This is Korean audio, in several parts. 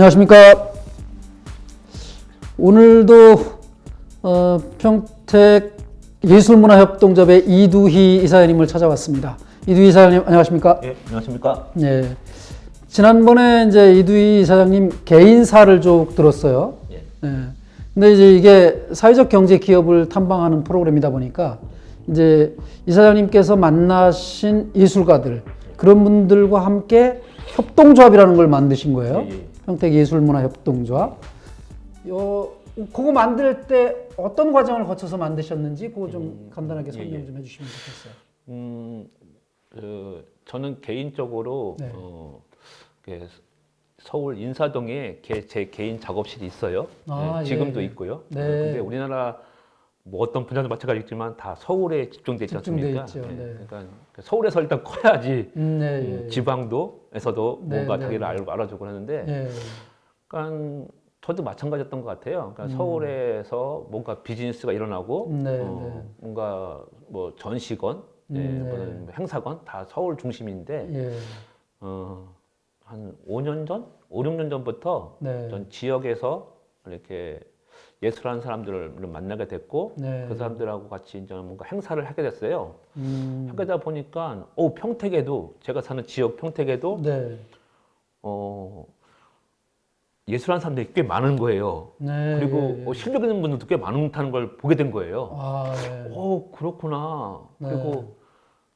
안녕하십니까. 오늘도 어, 평택 예술문화협동조합의 이두희 이사장님을 찾아왔습니다. 이두희 이사장님 안녕하십니까? 예, 안녕하십니까? 예. 지난번에 이제 이두희 이사장님 개인사를 쭉 들었어요. 예. 예. 근데 이제 이게 사회적 경제 기업을 탐방하는 프로그램이다 보니까 이제 이사장님께서 만나신 예술가들 그런 분들과 함께 협동조합이라는 걸 만드신 거예요. 예, 예. 평택 예술문화협동조합. 요 그거 만들 때 어떤 과정을 거쳐서 만드셨는지 그거 좀 간단하게 예, 설명 예. 좀 해주시면 좋겠어요. 음, 그, 저는 개인적으로 네. 어, 그 서울 인사동에 개- 제 개인 작업실이 있어요. 아, 네, 예, 지금도 예. 있고요. 네. 근데 우리나라 뭐 어떤 분야도 마찬가지겠지만 다 서울에 집중돼 있지 집중돼 않습니까? 있죠, 네. 그러니까 서울에서 일단 커야지 음, 네, 음, 예. 지방도에서도 네, 뭔가 네, 자기를 네. 알, 알아주고 하는데 예. 그러니까 저도 마찬가지였던 것 같아요. 그러니까 음. 서울에서 뭔가 비즈니스가 일어나고 네, 어, 네. 뭔가 뭐 전시건, 예, 음, 네. 뭐는 행사건 다 서울 중심인데 예. 어, 한 5년 전, 5, 6년 전부터 네. 전 지역에서 이렇게 예술하는 사람들을 만나게 됐고 네. 그 사람들하고 같이 이제 뭔가 행사를 하게 됐어요. 음. 하게 되다 보니까 오 평택에도 제가 사는 지역 평택에도 네. 어, 예술하는 사람들이 꽤 많은 거예요. 네. 그리고 예, 예. 어, 실력 있는 분들도 꽤 많다는 걸 보게 된 거예요. 아, 예. 오 그렇구나. 네. 그리고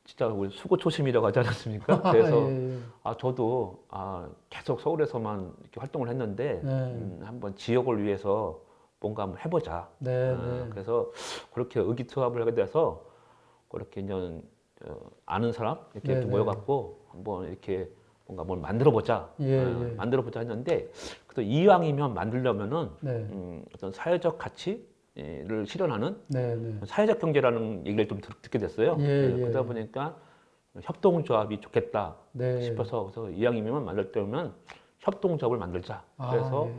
진짜 우리 수고 초심이라고 하지 않았습니까? 그래서 예, 예. 아 저도 아 계속 서울에서만 이렇게 활동을 했는데 네. 음, 한번 지역을 위해서 뭔가 한번 해보자. 네, 아, 네. 그래서 그렇게 의기투합을 하게 돼서 그렇게 이제 어, 아는 사람 이렇게, 네, 이렇게 네. 모여갖고 한번 이렇게 뭔가 뭘 만들어 보자. 예, 어, 예. 만들어 보자 했는데 또 이왕이면 만들려면은 네. 음, 어떤 사회적 가치를 실현하는 네, 네. 사회적 경제라는 얘기를 좀 듣- 듣게 됐어요. 예, 네, 예. 그러다 보니까 협동조합이 좋겠다 네. 싶어서 그래서 이왕이면 만들 때면 협동조합을 만들자. 아, 그래서 예, 예.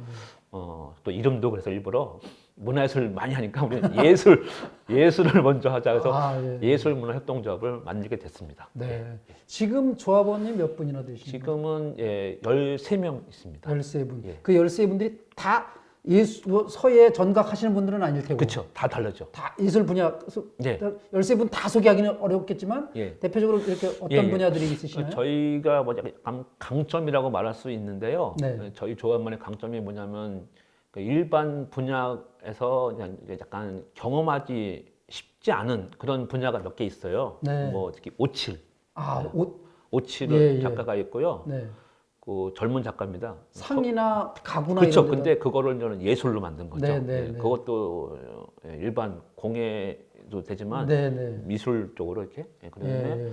어, 또 이름도 그래서 일부러 문화예술 많이 하니까 우리 예술 예술을 먼저 하자 해서 아, 예. 예술 문화 협동조합을 만들게 됐습니다. 네. 지금 조합원님 몇 분이나 되십니까? 지금은 예, 13명 있습니다. 13분. 예. 그 13분들이 다 예수 서예 전각하시는 분들은 아닐 테고. 그렇죠. 다 다르죠. 다 예술 분야 소- 예. 13분 다 소개하기는 어렵겠지만 예. 대표적으로 이렇게 어떤 예, 예. 분야들이 있으시나요? 저희가 뭐 약간 강- 강점이라고 말할 수 있는데요. 네. 저희 조합만의 강점이 뭐냐면 그 일반 분야에서 그냥 약간 경험하기 쉽지 않은 그런 분야가 몇 개 있어요. 네. 뭐 특히 오칠, 아, 옷 오칠은 예, 예. 작가가 있고요. 네. 그 젊은 작가입니다. 상이나 가구나 그렇죠. 근데 그거를 저는 예술로 만든 거죠. 네, 네, 예, 네. 그것도 예, 일반 공예도 되지만 네, 네. 미술 쪽으로 이렇게 예, 예, 그다음에 예.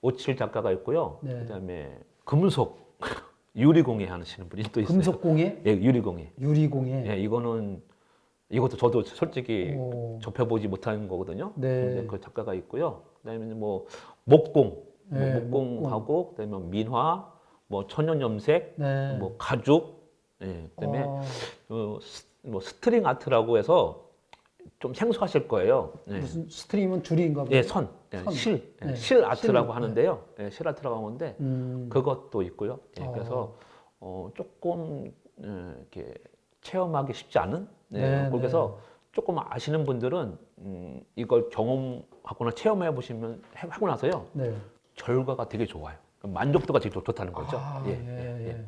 오칠 작가가 있고요. 네. 그다음에 금속 유리 공예 하시는 분이 또 있어요. 금속 공예, 예, 유리 공예. 유리 공예. 예, 이거는 이것도 저도 솔직히 오. 접해보지 못하는 거거든요. 네. 그 작가가 있고요. 그다음에 뭐 목공, 뭐 네, 목공하고 그다음에 뭐 민화, 뭐 천연 염색, 네. 뭐 가죽, 예, 그다음에 어, 어, 스, 뭐 스트링 아트라고 해서 좀 생소하실 거예요. 예. 무슨 스트림은 줄인가 봐요. 예, 선, 예, 선. 실, 예, 네, 실 아트라고 실, 하는데요. 예, 실 아트라고 하는데 음. 그것도 있고요. 예, 어. 그래서 어, 조금 예, 이렇게 체험하기 쉽지 않은. 예, 네, 그래서 조금 아시는 분들은 음, 이걸 경험하거나 체험해 보시면 해- 하고 나서요 네. 결과가 되게 좋아요. 만족도가 되게 좋, 다는 거죠. 아, 예, 예, 예, 예.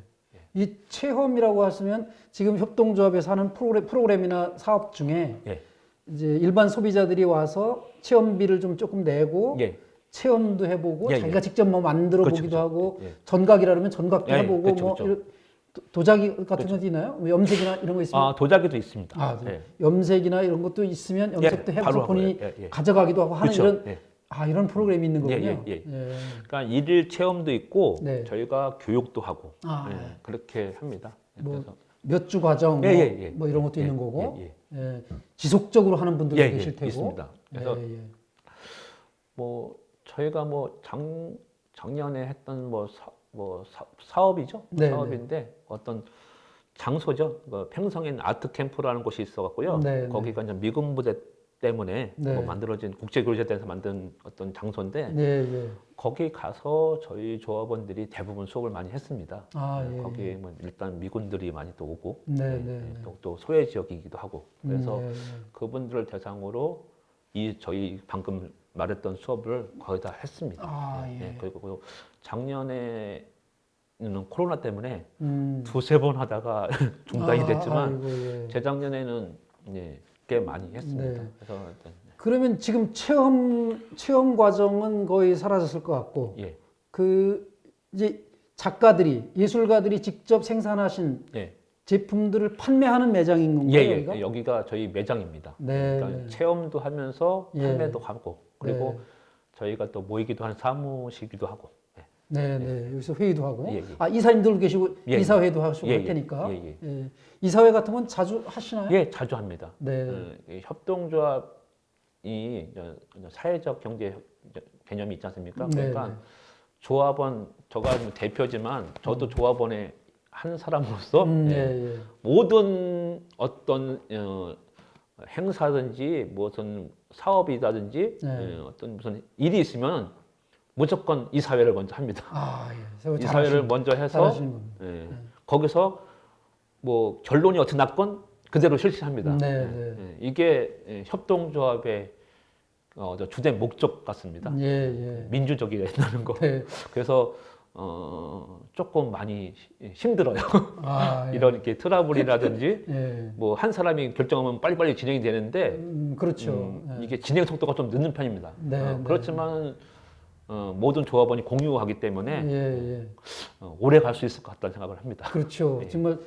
이 체험이라고 하시면 지금 협동조합에서 하는 프로그램, 프로그램이나 사업 중에 예, 이제 일반 소비자들이 와서 체험비를 좀 조금 내고 예. 체험도 해보고 예, 자기가 예. 직접 뭐 만들어 그렇죠, 보기도 그렇죠. 하고 예, 예. 전각이라 그러면 전각도 예, 예. 해보고 그렇죠, 뭐 그렇죠. 이런 도- 도자기 같은 것도 있나요? 뭐 염색이나 이런 거 있으면 아 도자기도 있습니다. 아, 네. 예. 염색이나 이런 것도 있으면 염색도 예, 해서 바로 본인이. 예, 예. 가져가기도 하고 하는 그렇죠. 이런 예. 아 이런 프로그램이 있는 예, 거군요. 예, 예. 그러니까 일일 체험도 있고 네. 저희가 교육도 하고 아, 예, 그렇게 합니다. 뭐 그래서 몇 주 과정 뭐, 예, 예, 예. 뭐 이런 것도 예, 있는 거고 예, 예, 지속적으로 하는 분들도 예, 예, 계실 테고 있습니다. 그래서 예, 예. 뭐 저희가 뭐 작, 작년에 했던 뭐, 사, 뭐 사, 사업이죠 네, 사업인데 어떤 장소죠 그 평성엔 아트 캠프라는 곳이 있어갖고요 네, 네. 거기가 이제 미군 부대 때문에 네. 뭐 만들어진 국제교류재단에서 만든 어떤 장소인데 네, 예. 거기 가서 저희 조합원들이 대부분 수업을 많이 했습니다. 아, 네, 예. 거기 뭐 일단 미군들이 많이 또 오고 네, 네, 네. 또, 또 소외 지역이기도 하고 그래서 네, 네. 그분들을 대상으로 이 저희 방금 말했던 수업을 거의 다 했습니다. 아, 예. 네, 그리고 작년에 는 코로나 때문에 음. 두세 번 하다가 중단이 아, 됐지만 아이고, 예. 재작년에는 예, 꽤 많이 했습니다. 네. 그래서 일단, 그러면 지금 체험 체험 과정은 거의 사라졌을 것 같고 예, 그 이제 작가들이 예술가들이 직접 생산하신 예, 제품들을 판매하는 매장인 건가요? 예, 예, 여기가? 여기가 저희 매장입니다. 네, 그러니까 네. 체험도 하면서 예. 판매도 하고 그리고 네. 저희가 또 모이기도 한 사무실기도 하고. 예. 네, 네. 여기서 회의도 하고. 예, 예. 아, 이사님들 계시고 예, 예. 이사회도 하시고 예, 할 예. 테니까. 예, 예. 예. 이사회 같은 건 자주 하시나요? 예, 자주 합니다. 네. 그, 이 협동조합이 저- 저 사회적 경제 개념이 있지 않습니까? 네, 그러니까 네. 조합원 저가 뭐 대표지만 저도 조합원의 한 사람으로서 음, 예, 예, 예. 모든 어떤 어, 행사든지 무슨 사업이라든지 네. 예, 어떤 무슨 일이 있으면 무조건 이 사회를 먼저 합니다. 아, 예. 그거 이 잘하시는- 사회를 먼저 해서. 예, 거기서 뭐 결론이 어떻게 났건 그대로 실시합니다. 네, 예, 네. 예, 이게 예, 협동조합의 어, 저 주된 목적 같습니다. 예, 예. 민주적이어야 된다는 거. 네. 그래서 어, 조금 많이 시- 힘들어요. 아, 예. 이런 이렇게 트러블이라든지 예. 뭐한 사람이 결정하면 빨리빨리 진행이 되는데 음, 그렇죠. 음, 예. 이게 진행 속도가 좀 늦는 편입니다. 네, 어, 네. 그렇지만 어, 모든 조합원이 공유하기 때문에 예, 예. 어, 오래 갈 수 있을 것 같다는 생각을 합니다. 그렇죠. 예. 정말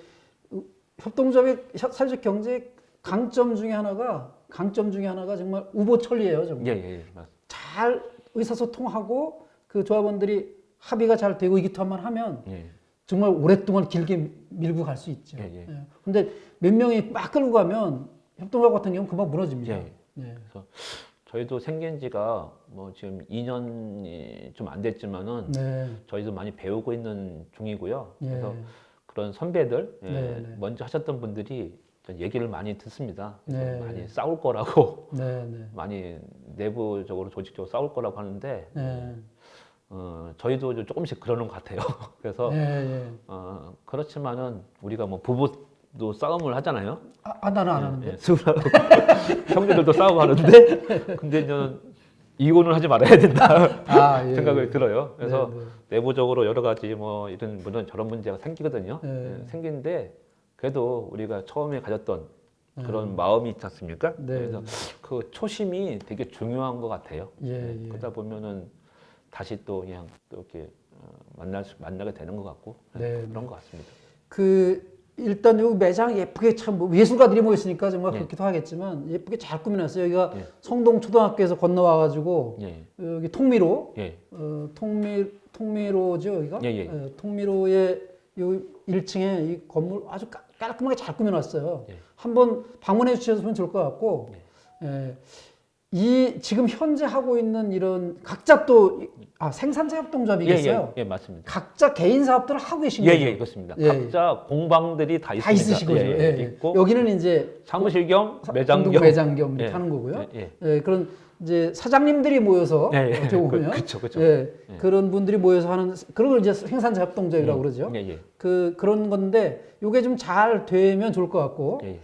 협동조합의 사- 사회적 경제의 강점 중에 하나가 강점 중에 하나가 정말 우보천리예요. 정말 예, 예, 예. 맞- 잘 의사소통하고 그 조합원들이 합의가 잘 되고 의기투합만 하면 예. 정말 오랫동안 길게 밀고 갈 수 있죠. 예, 예. 예. 근데 몇 명이 막 끌고 가면 협동조합 같은 경우는 금방 무너집니다. 예. 예. 저희도 생긴 지가 뭐 지금 2년이 좀 안 됐지만은 네. 저희도 많이 배우고 있는 중이고요. 예. 그래서 그런 선배들 예, 네, 네. 먼저 하셨던 분들이 좀 얘기를 많이 듣습니다. 네, 많이 네. 싸울 거라고 네, 네. 많이 내부적으로 조직적으로 싸울 거라고 하는데 네. 어, 저희도 좀 조금씩 그러는 것 같아요. 그래서 예, 예. 어, 그렇지만은 우리가 뭐 부부 도 싸움을 하잖아요. 아, 아, 나는 안 하는데. 예, 수술하고 형제들도 싸우고 하는데 근데 저는 이혼을 하지 말아야 된다 아, 예. 생각을 들어요. 그래서 네, 네. 내부적으로 여러 가지 뭐 이런 물론 저런 문제가 생기거든요. 네. 예, 생기는데 그래도 우리가 처음에 가졌던 그런 마음이 있지 않습니까? 네, 그래서 그 초심이 되게 중요한 것 같아요. 예, 예. 그러다 보면은 다시 또 그냥 또 이렇게 어, 만날 수, 만나게 되는 것 같고 네, 그런 것 같습니다. 그 일단 여기 매장 예쁘게 참뭐 예술가들이 모였으니까 정말 예. 그렇기도 하겠지만 예쁘게 잘 꾸며놨어요. 여기가 예. 성동 초등학교에서 건너와 가지고 예, 여기 통미로 예, 어, 통미 통미로죠 여기가 예, 예. 통미로의 요 1층에 이 건물 아주 깔- 깔끔하게 잘 꾸며놨어요. 예. 한번 방문해 주셨으면 좋을 것 같고 예. 이 지금 현재 하고 있는 이런 각자 또 아 생산자 예, 협동조합이겠어요. 예, 예, 맞습니다. 각자 개인 사업들을 하고 계신 예, 거죠. 예, 그렇습니다. 예, 각자 공방들이 다 있습니다. 다 있으신 거죠. 예, 예, 예, 예. 있고 여기는 이제 사무실 겸 사- 매장 겸 매장 겸 이렇게 예, 하는 거고요. 예, 예, 그런 이제 사장님들이 모여서 예, 예. 어떻게 보면 그쵸, 그쵸. 예, 예. 그런 분들이 모여서 하는 그런 걸 이제 생산자 협동조합이라고 그러죠. 예, 예, 그 그런 건데 이게 좀 잘 되면 좋을 것 같고 예, 예.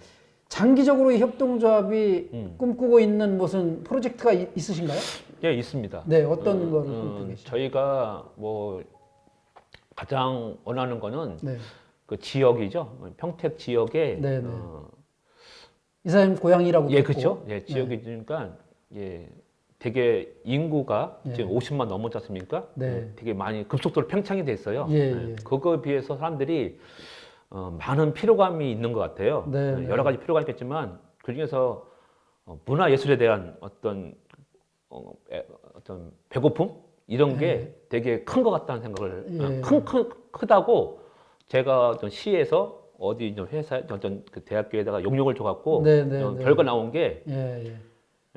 장기적으로 이 협동조합이 음. 꿈꾸고 있는 무슨 프로젝트가 이- 있으신가요? 예, 있습니다. 네, 어떤 어, 거를 어, 꿈꾸고 계시죠? 저희가 뭐 가장 원하는 거는 네, 그 지역이죠. 평택 지역에 네, 네. 어, 이사님 고향이라고 예, 듣고. 그렇죠. 예, 지역이니까 예, 되게 인구가 예. 지금 50만 넘었지 않습니까? 네. 어, 되게 많이 급속도로 팽창이 돼 있어요. 예, 예. 그거에 비해서 사람들이 어, 많은 피로감이 있는 것 같아요. 네, 어, 네. 여러 가지 피로감이 있겠지만 그 중에서 어, 문화 예술에 대한 어떤 어, 에, 어떤 배고픔 이런 게 되게 큰 것 같다는 생각을 네. 예. 어, 큰, 큰 크다고 제가 어떤 시에서 어디 좀 회사 어떤 그 대학교에다가 용역을 줘갖고 네, 네, 어, 네. 결과 나온 게 예, 예.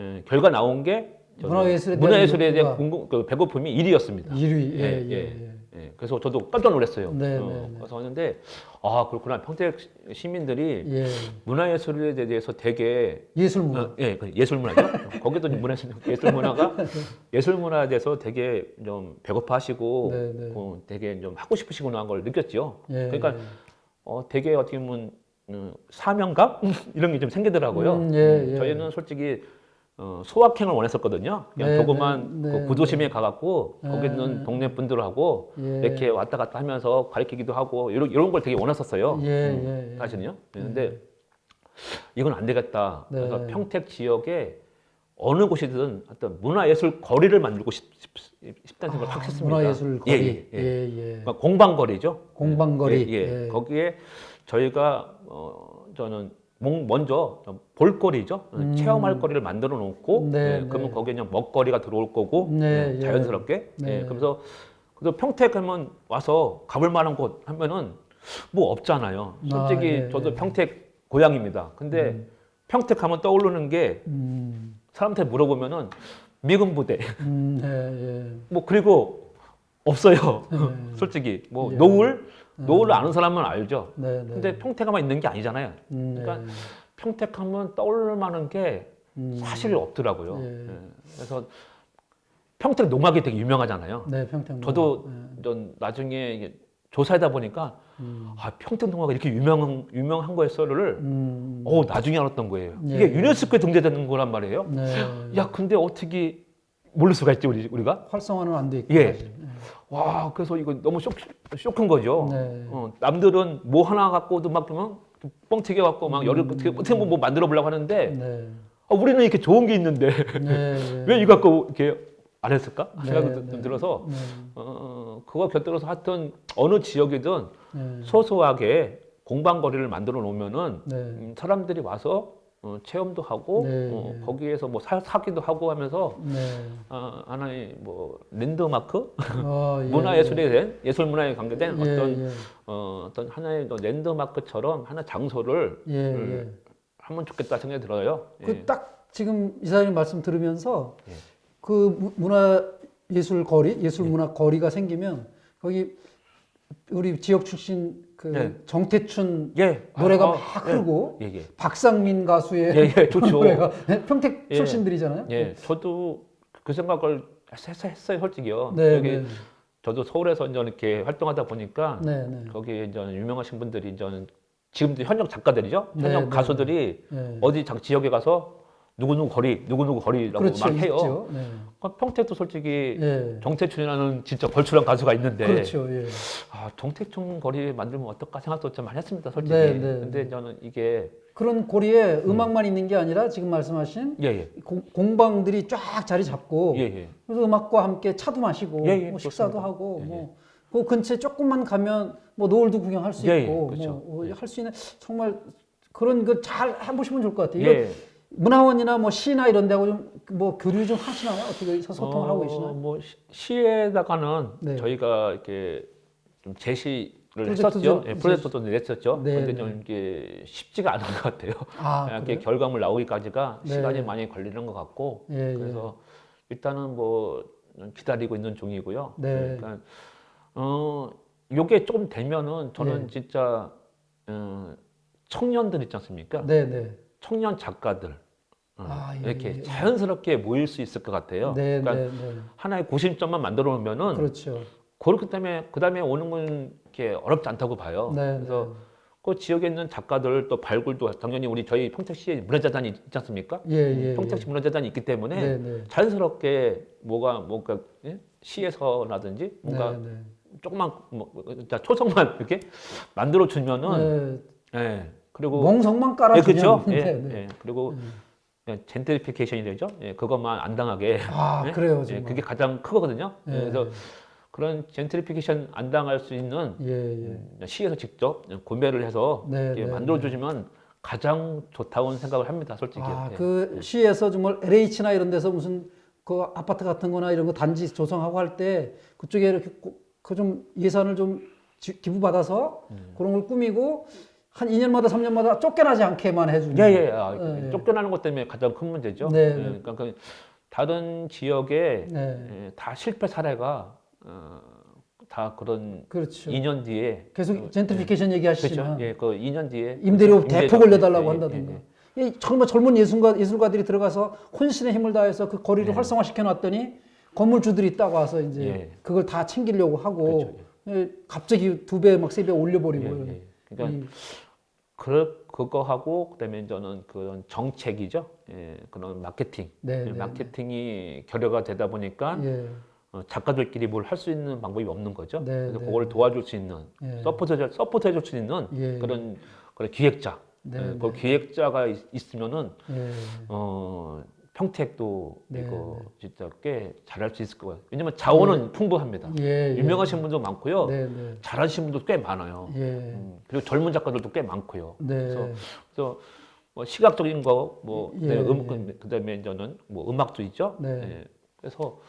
예, 결과 나온 게 문화예술에 대한 문화예술에 대한 궁금, 그 배고픔이 1위였습니다. 1위. 예, 예, 예, 예. 예. 예, 그래서 저도 깜짝 놀랐어요. 네, 어, 네, 네. 그래서 왔는데 아 그렇구나 평택 시민들이 예. 문화예술에 대해서 되게 예술 문화. 어, 예, 그 예술 문화죠. 거기도 문화 예술 문화가 예술 문화에 대해서 되게 좀 배고파하시고 네, 네. 어, 되게 좀 하고 싶으시구나 한 걸 느꼈죠. 예. 그러니까 어, 되게 어떻게 보면 음, 사명감 이런 게 좀 생기더라고요. 음, 예, 예. 저희는 솔직히 어, 소확행을 원했었거든요. 그냥 네, 조그만 네, 그 네, 구도심에 가갖고 네, 거기 있는 네. 동네 분들하고 예. 이렇게 왔다 갔다 하면서 가르치기도 하고 이런 이런 걸 되게 원했었어요. 예, 예, 예. 사실은요. 그런데 이건 안 되겠다. 네. 그래서 평택 지역에 어느 곳이든 어떤 문화예술 거리를 만들고 싶, 싶, 다는 생각을 확 했습니다. 아, 문화예술 예, 거리. 예, 예. 예, 예. 그러니까 공방거리죠. 공방거리. 예, 예. 예. 거기에 저희가 어, 저는 몽- 먼저 좀 볼거리죠. 체험할 거리를 만들어 놓고 음. 네, 예, 네. 그러면 거기에 그냥 먹거리가 들어올 거고 네, 예, 예. 자연스럽게 네. 예, 그래서 그래서 평택 하면 와서 가볼 만한 곳 하면은 뭐 없잖아요. 솔직히 아, 예, 저도 예. 평택 고향입니다. 근데 평택 하면 떠오르는 게 음, 사람한테 물어보면은 미군 부대 음, 예, 뭐 그리고 없어요. 예. 솔직히 뭐 예. 노을 노을을 아는 사람은 알죠. 네, 네. 근데 평택에만 있는 게 아니잖아요. 음, 그러니까 네. 평택하면 떠올릴 만한 게 음, 사실 없더라고요. 예. 예. 그래서 평택 농악이 되게 유명하잖아요. 네, 평택. 저도 예. 전 나중에 조사하다 보니까 음, 아 평택 농악이 이렇게 유명한 유명한 거였어를 음, 어 나중에 알았던 거예요. 예. 이게 유네스코에 등재되는 거란 말이에요. 네. 야 근데 어떻게 모를 수가 있지 우리 우리가? 활성화는 안 돼 있고. 예. 사실. 와 그래서 이거 너무 쇼, 쇼큰 거죠. 네. 어, 남들은 뭐 하나 갖고도 막 그냥 뻥튀기 갖고 막 열을 어떻게 어떻게 뭐 만들어 보려고 하는데 네. 아, 우리는 이렇게 좋은 게 있는데 네. 왜 이거 갖고 이렇게 안 했을까 네, 생각이 좀 네. 들어서 네. 어, 그거 곁들여서 하여튼 어느 지역이든 네. 소소하게 공방거리를 만들어 놓으면은 네. 음, 사람들이 와서 어, 체험도 하고 네, 어, 네. 거기에서 뭐 사, 사기도 하고 하면서 네. 아, 하나의 뭐 랜드마크 어, 예. 문화 예술에 대한 예술 문화에 관계된 예, 어떤 예. 어, 어떤 하나의 또 랜드마크처럼 하나 장소를 예, 예. 음, 하면 좋겠다 생각이 들어요. 예. 그딱 지금 이사님 말씀 들으면서 예. 그 무- 문화 예술 거리, 예술 문화 거리가 생기면 거기 우리 지역 출신 그 네. 정태춘 예. 노래가 아, 막 예. 흐르고 예, 예. 박상민 가수의 예, 예, 좋죠. 노래가 평택 예. 출신들이잖아요. 예, 저도 그 생각을 했- 했어요, 솔직히요. 네, 여기 네. 저도 서울에서 이제 이렇게 활동하다 보니까 네, 네. 거기 이제 유명하신 분들이 이제 지금도 현역 작가들이죠, 네, 현역 네. 가수들이 네. 어디 장 지역에 가서 누구 누구 거리, 누구 누구 거리라고 그렇죠, 막 해요. 네. 그러니까 평택도 솔직히 예. 정태춘이라는 진짜 걸출한 가수가 있는데 그렇죠. 예. 아, 정태춘 거리 만들면 어떨까 생각도 좀 많이 했습니다, 솔직히. 네, 네. 근데 저는 이게 그런 고리에 음악만 있는 게 아니라 지금 말씀하신 예, 예, 공- 공방들이 쫙 자리 잡고 예, 예. 그래서 음악과 함께 차도 마시고 예, 예, 뭐 식사도 그렇습니다. 하고 예, 뭐그 근처에 조금만 가면 뭐 노을도 구경할 수 예, 예, 있고 그렇죠. 뭐할수 있는 정말 그런 거 잘 해보시면 좋을 것 같아요. 예. 문화원이나 뭐 시나 이런 데하고 좀 뭐 교류 좀 하시나요? 어떻게 소통을 하고 어, 계시나요? 뭐 시- 시에다가는 네. 저희가 이렇게 좀 제시 를 프로젝트 했었죠. 좀 예, 프로젝트도 냈었죠. 네, 근데 네. 좀 이게 쉽지가 않은 것 같아요. 아, 이렇게 그래요? 결과물 나오기까지가 네. 시간이 많이 걸리는 것 같고 예, 예. 그래서 일단은 뭐 기다리고 있는 중이고요. 네. 그러니까 어 요게 좀 되면은 저는 네. 진짜 어, 청년들 있지 않습니까? 네, 네. 청년 작가들 어, 아, 예, 이렇게 예. 자연스럽게 모일 수 있을 것 같아요. 네, 그러니까 네, 네. 하나의 구심점만 만들어 놓으면은 그렇죠. 그렇기 때문에 그 다음에 오는 건 이렇게 어렵지 않다고 봐요. 네, 그래서 그 지역에 있는 작가들 또 발굴도 당연히 우리 저희 평택시에 문화재단이 있지 않습니까? 예, 예. 예. 평택시 문화재단이 있기 때문에 네, 네. 자연스럽게 뭐가 뭔가 예? 시에서라든지 뭔가 네, 네. 조금만 뭐, 자, 초성만 이렇게 만들어 주면은 네. 예. 그리고 멍석만 예, 깔아 주면 그렇죠. 예, 네, 네. 예. 그리고 예, 젠트리피케이션이 되죠. 예, 그것만 안 당하게 아, 예? 그래요, 예, 정말. 그게 가장 크거든요. 예, 예. 그래서 그런 젠트리피케이션 안 당할 수 있는 예, 예. 음, 시에서 직접 구매를 해서 네, 이렇게 네, 만들어 주시면 가장 좋다고 생각을 합니다, 솔직히. 아, 예. 그 시에서 정말 LH나 이런 데서 무슨 그 아파트 같은 거나 이런 거 단지 조성하고 할 때 그쪽에 이렇게 그 좀 예산을 좀 지- 기부받아서 음. 그런 걸 꾸미고 한 2년마다 3년마다 쫓겨나지 않게만 해주는. 예, 예. 아, 예, 예. 쫓겨나는 것 때문에 가장 큰 문제죠. 네, 예, 네. 그러니까 그 다른 지역에 네. 예, 다 실패 사례가 어, 다 그런 그렇죠. 2년 뒤에 계속 젠트리피케이션 얘기하시지만 그렇죠. 예, 그 2년 뒤에 임대료 대폭 올려달라고 예, 예, 한다든가. 예, 예. 이 정말 젊은 예술가, 예술가들이 들어가서 혼신의 힘을 다해서 그 거리를 예. 활성화시켜 놨더니 건물주들이 딱 와서 이제 예. 그걸 다 챙기려고 하고 그렇죠. 예, 갑자기 두 배 막 세 배 올려버리고 예, 예. 그러니까 이- 그 그거 하고 그다음에 저는 그런 정책이죠. 예, 그런 마케팅. 네, 예, 네, 마케팅이 결여가 되다 보니까 예, 어, 작가들끼리 뭘 할 수 있는 방법이 없는 거죠. 네, 그래서 네. 그걸 도와줄 수 있는 예. 서포트 서포트 해줄 수 있는 예. 그런 그런 기획자. 네, 예, 네. 그 기획자가 있, 있으면은 예, 어, 평택도 네, 이거 진짜 꽤 잘할 수 있을 거예요. 왜냐면 자원은 풍부합니다. 예, 예. 유명하신 분도 많고요. 네, 네, 잘하시는 분도 꽤 많아요. 예, 음, 그리고 젊은 작가들도 꽤 많고요. 네, 그래서 그래서 뭐 시각적인 거, 뭐 예, 그다음에 음, 예. 그- 그다음에 저는 뭐 음악도 있죠. 네. 예. 그래서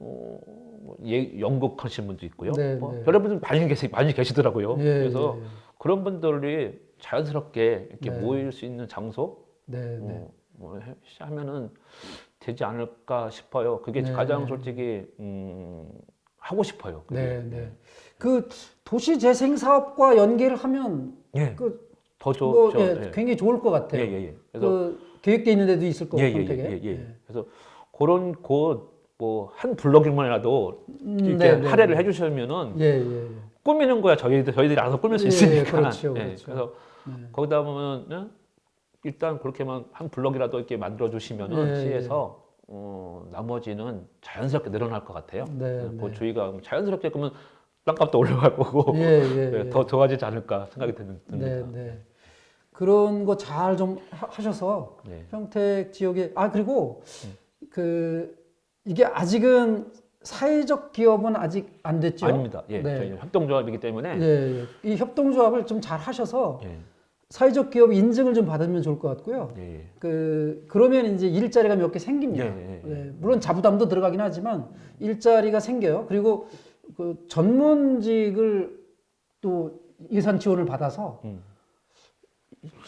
어, 뭐 예, 연극하시는 분도 있고요. 네, 뭐 네. 여러분 많이 계시 많이 계시더라고요. 예, 그래서 예. 그런 분들이 자연스럽게 이렇게 네. 모일 수 있는 장소 네, 네. 뭐, 뭐 해- 하면은 되지 않을까 싶어요. 그게 네. 가장 솔직히 음, 하고 싶어요. 그게. 네, 네. 그 도시 재생 사업과 연계를 하면 예. 그더 좋. 뭐, 저- 예, 예. 굉장히 좋을 것 같아요. 예, 예, 예. 그래서 그 계획돼 있는 데도 있을 거고 예, 예, 평택에. 예, 예, 예. 그래서 그런 곳뭐한 블럭이만이라도 음, 이렇게 네, 네, 할애를 네. 해주시면은 예, 예, 예. 꾸미는 거야 저희들 저희들이 알아서 꾸밀 수 예, 있으니까. 그렇죠, 예, 그렇죠. 그래서 네. 거기다 보면은 일단 그렇게만 한 블럭이라도 이렇게 만들어 주시면은 예, 시에서 어, 나머지는 자연스럽게 늘어날 것 같아요. 네, 그 네. 주의가 자연스럽게 그러면 땅값도 올라갈 거고 예, 예, 예, 예. 더 좋아지지 않을까 생각이 드는, 네, 듭니다. 네. 그런 거 잘 좀 하셔서 네. 평택 지역에 아 그리고 그 이게 아직은 사회적 기업은 아직 안 됐죠. 아닙니다. 예, 네. 저희 협동조합이기 때문에 예, 예. 이 협동조합을 좀 잘 하셔서 예, 사회적 기업 인증을 좀 받으면 좋을 것 같고요. 예, 예. 그 그러면 이제 일자리가 몇 개 생깁니다. 예, 예, 예. 네, 물론 자부담도 들어가긴 하지만 일자리가 생겨요. 그리고 그 전문직을 또 예산 지원을 받아서 음.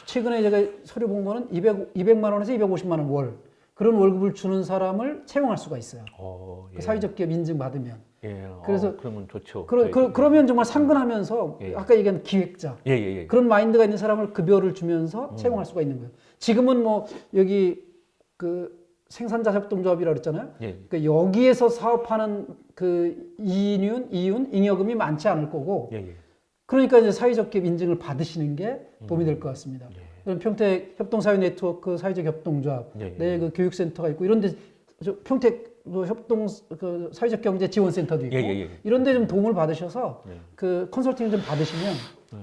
최근에 제가 서류 본 거는 200, 200만 원에서 250만 원 월 그런 월급을 주는 사람을 채용할 수가 있어요. 어, 그 사회적 기업 인증 받으면. 예, 그래서 어, 그러면 좋죠. 그러, 저희- 그, 러 면 정말 상근하면서 예. 아까 얘기한 기획자 예, 예, 예. 그런 마인드가 있는 사람을 급여를 주면서 음. 채용할 수가 있는 거예요. 지금은 뭐 여기 그 생산자 협동조합이라 그랬잖아요. 예, 그 여기에서 사업하는 그 이윤, 이윤, 잉여금이 많지 않을 거고 예, 예. 그러니까 이제 사회적 기업 인증을 받으시는 게 도움이 될 것 같습니다. 예. 그럼 평택 협동사회 네트워크 사회적 협동조합, 예, 예. 내그 교육센터가 있고 이런데 저 평택 그 협동 그 사회적 경제 지원센터도 있고 예, 예, 예. 이런데 좀 도움을 받으셔서 예. 그 컨설팅 좀 받으시면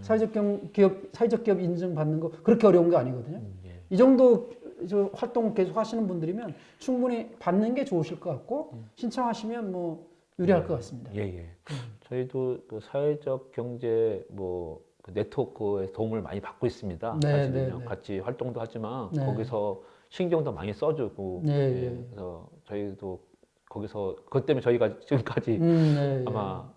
사회적 경, 기업 사회적 기업 인증 받는 거 그렇게 어려운 거 아니거든요. 음, 예. 이 정도 저 활동 계속 하시는 분들이면 충분히 받는 게 좋으실 것 같고 신청하시면 뭐 유리할 것 같습니다. 예, 예. 저희도 그 사회적 경제 뭐그 네트워크에 도움을 많이 받고 있습니다. 네, 사실은요. 네, 네. 같이 활동도 하지만 네. 거기서 신경도 많이 써주고 네, 예, 예. 그래서 저희도 거기서 그것 때문에 저희가 지금까지 음, 네, 예. 아마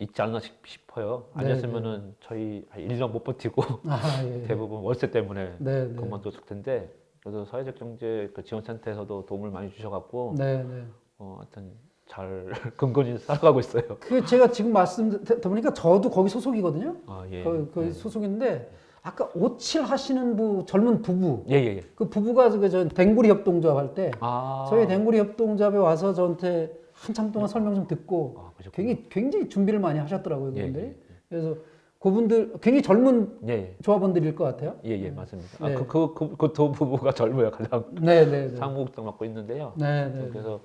있지 않나 싶- 싶어요. 네, 아니었으면은 저희 한 1년 못 버티고 아, 예. 대부분 월세 때문에 네, 네. 그만뒀을 텐데 그래도 사회적 경제 그 지원센터에서도 도움을 많이 주셔갖고 네, 네. 어, 하여튼 잘 근근히 살아가고 있어요. 그 제가 지금 말씀 듣다 보니까 저도 거기 소속이거든요. 아 예. 그, 그 소속인데 아까 오칠 하시는 부 젊은 부부 예, 예, 예. 그 부부가 그저 댕구리 협동조합 할 때 아. 저희 댕구리 협동조합에 와서 저한테 한참 동안 설명 좀 듣고 아. 굉장히 굉장히 준비를 많이 하셨더라고요 예, 그분들이. 예, 그래서 그분들 굉장히 젊은 예, 예. 조합원들일 것 같아요. 예, 예, 맞습니다. 네. 아, 그, 그, 그, 그 두 부부가 젊어요. 가장 네, 네, 네. 사무국장 맡고 있는데요. 네, 네. 그래서,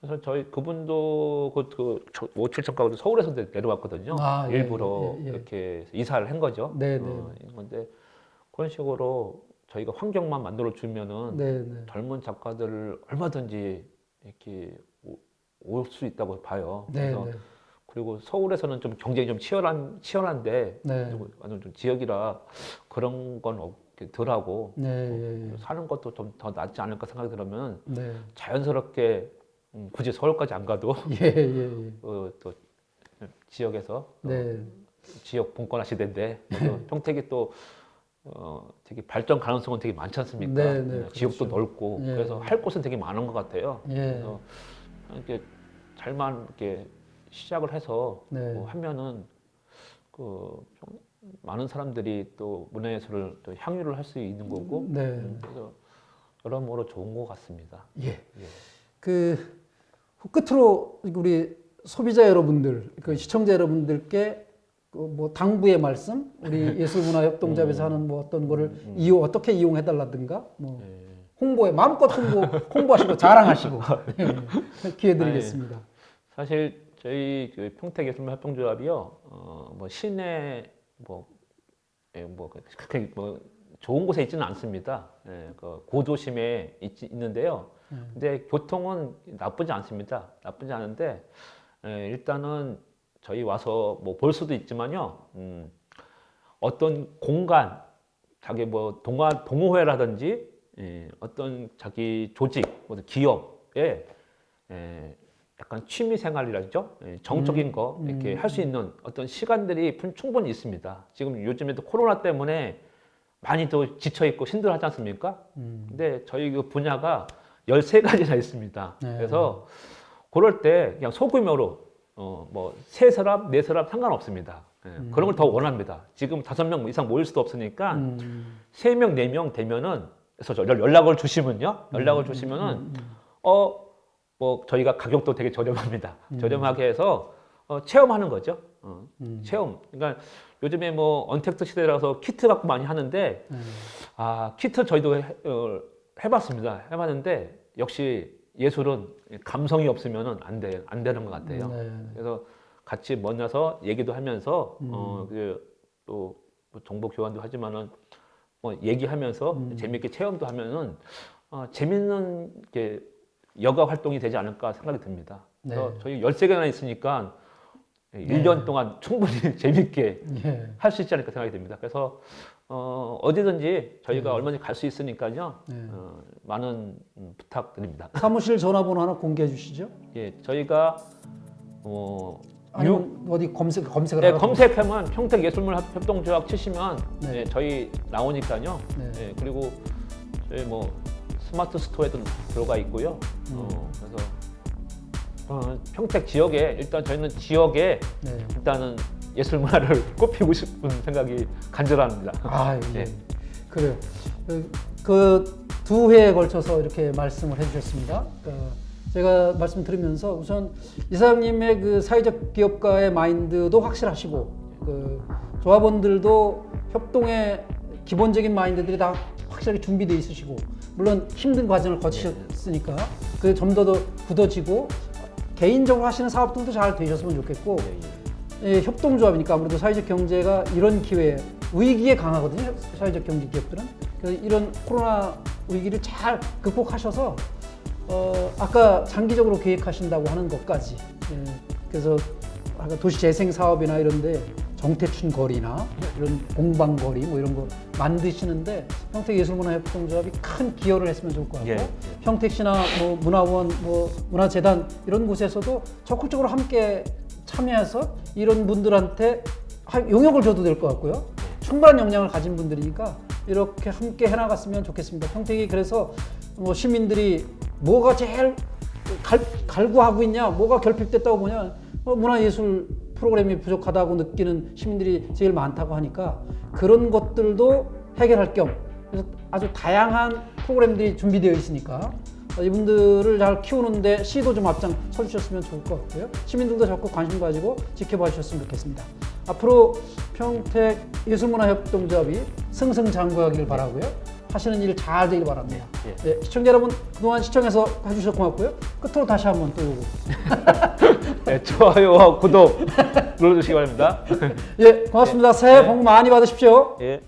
그래서 저희 그분도 그, 그 5칠천가도 서울에서 내- 내려왔거든요. 아, 예, 일부러 예, 예, 예. 이렇게 이사를 한 거죠. 네, 네, 어, 건데 그런 식으로 저희가 환경만 만들어 주면은 네, 네. 젊은 작가들을 얼마든지 이렇게 올 수 있다고 봐요. 네, 그래서 네. 그리고 서울에서는 좀 경쟁이 좀 치열한 치열한데 네. 완전 좀 지역이라 그런 건 없게 덜하고 네, 예, 예. 사는 것도 좀 더 낫지 않을까 생각이 들으면 네. 자연스럽게 음, 굳이 서울까지 안 가도 예, 예, 예. 어, 또 지역에서 어, 네. 지역 분권화 시대인데 또 평택이 또 어, 되게 발전 가능성은 되게 많지 않습니까? 네, 네, 음, 지역도 그렇죠. 넓고 예. 그래서 할 곳은 되게 많은 것 같아요. 예. 그래서 이렇게 잘만 이렇게 시작을 해서 네. 뭐 하면은 그좀 많은 사람들이 또 문화예술을 또 향유를 할 수 있는 거고 네. 음, 그래서 여러모로 좋은 것 같습니다. 예. 예. 그 끝으로 우리 소비자 여러분들, 그 시청자 여러분들께 그뭐 당부의 말씀, 우리 예술문화협동조합에서 하는 뭐 어떤 거를 이용 어떻게 이용해 달라든가 뭐 예. 홍보에 마음껏 홍보 홍보하시고 자랑하시고 예, 기회 드리겠습니다. 사실 저희 그 평택예술문화협동조합이요, 어, 뭐 시내 뭐, 예, 뭐 그렇게 뭐 좋은 곳에 있지는 않습니다. 예, 그 고도심에 있, 있는데요. 근데 교통은 나쁘지 않습니다. 나쁘지 않은데 예, 일단은 저희 와서 뭐 볼 수도 있지만요. 음, 어떤 공간, 자기 뭐 동아 동호회라든지 예, 어떤 자기 조직, 어떤 기업에 예, 약간 취미 생활이라죠. 예, 정적인 거 이렇게 할수 있는 어떤 시간들이 분- 충분히 있습니다. 지금 요즘에도 코로나 때문에 많이 또 지쳐 있고 힘들어하지 않습니까? 근데 저희 그 분야가 13가지나 있습니다. 네. 그래서 그럴 때 그냥 소규모로 어, 뭐세 사람, 네 사람 상관없습니다. 예, 그런 걸 더 원합니다. 지금 다섯 명 이상 모일 수도 없으니까 음, 세 명, 네 명 되면은 그래서 연- 연락을 주시면요. 연락을 주시면은 어, 뭐 저희가 가격도 되게 저렴합니다. 저렴하게 해서 어, 체험하는 거죠. 어, 체험. 그러니까 요즘에 뭐 언택트 시대라서 키트 갖고 많이 하는데 네. 아 키트 저희도 해, 어, 해봤습니다. 해봤는데 역시 예술은 감성이 없으면은 안 돼, 안 되는 것 같아요. 네. 그래서 같이 만나서 얘기도 하면서 어, 어그또 뭐 정보 교환도 하지만은 뭐 얘기하면서 재미있게 체험도 하면은 어, 재밌는 게 여가 활동이 되지 않을까 생각이 듭니다. 그래서 네. 저희 13개나 있으니까 1년 동안 충분히 재밌게 예. 할수 있지 않을까 생각이 듭니다. 그래서 어, 어디든지 저희가 얼마든지 갈 수 있으니까요. 네. 어, 많은 음, 부탁드립니다. 사무실 전화번호 하나 공개해 주시죠. 예, 저희가 어, 아니면 어디 검색 검색을 네. 검색하면 평택 예술문화협동조합 치시면 네. 예, 저희 나오니까요. 네. 예, 그리고 저희 뭐 스마트 스토어에도 들어가 있고요. 음. 어, 그래서 어, 평택 지역에 일단 저희는 지역에 네. 일단은 예술 문화를 꼽히고 싶은 생각이 간절합니다. 아, 예. 예. 그래요. 그 두 회에 걸쳐서 이렇게 말씀을 해주셨습니다. 그 제가 말씀 들으면서 우선 이사장님의 그 사회적 기업가의 마인드도 확실하시고 그 조합원들도 협동의 기본적인 마인드들이 다 확실하게 준비되어 있으시고 물론 힘든 과정을 거치셨으니까 그좀더더 굳어지고 개인적으로 하시는 사업들도 잘 되셨으면 좋겠고 예, 예. 예, 협동조합이니까 아무래도 사회적 경제가 이런 기회에 위기에 강하거든요. 사회적 경제 기업들은. 그래서 이런 코로나 위기를 잘 극복하셔서 어, 아까 장기적으로 계획하신다고 하는 것까지 예, 그래서 아까 도시 재생 사업이나 이런데 정태춘 거리나 이런 공방 거리 뭐 이런 거 만드시는데 평택예술문화협동조합이 큰 기여를 했으면 좋을 것 같고 예, 예. 평택시나 뭐 문화원, 뭐 문화재단 이런 곳에서도 적극적으로 함께 참여해서 이런 분들한테 하- 용역을 줘도 될 것 같고요. 충분한 역량을 가진 분들이니까 이렇게 함께 해나갔으면 좋겠습니다. 평택이 그래서 뭐 시민들이 뭐가 제일 갈, 갈구하고 있냐, 뭐가 결핍됐다고 보냐, 뭐 문화예술 프로그램이 부족하다고 느끼는 시민들이 제일 많다고 하니까 그런 것들도 해결할 겸 그래서 아주 다양한 프로그램들이 준비되어 있으니까 이분들을 잘 키우는데 시도 좀 앞장 서주셨으면 좋을 것 같고요. 시민들도 적극 관심 가지고 지켜봐 주셨으면 좋겠습니다. 앞으로 평택 예술문화협동조합이 승승장구하길 바라고요. 하시는 일 잘 되길 바랍니다. 예. 네, 시청자 여러분 그동안 시청해서 해주셔서 고맙고요. 끝으로 다시 한번 또. 네, 좋아요와 구독 눌러주시기 바랍니다. 예, 고맙습니다. 새해 복 많이 받으십시오. 예.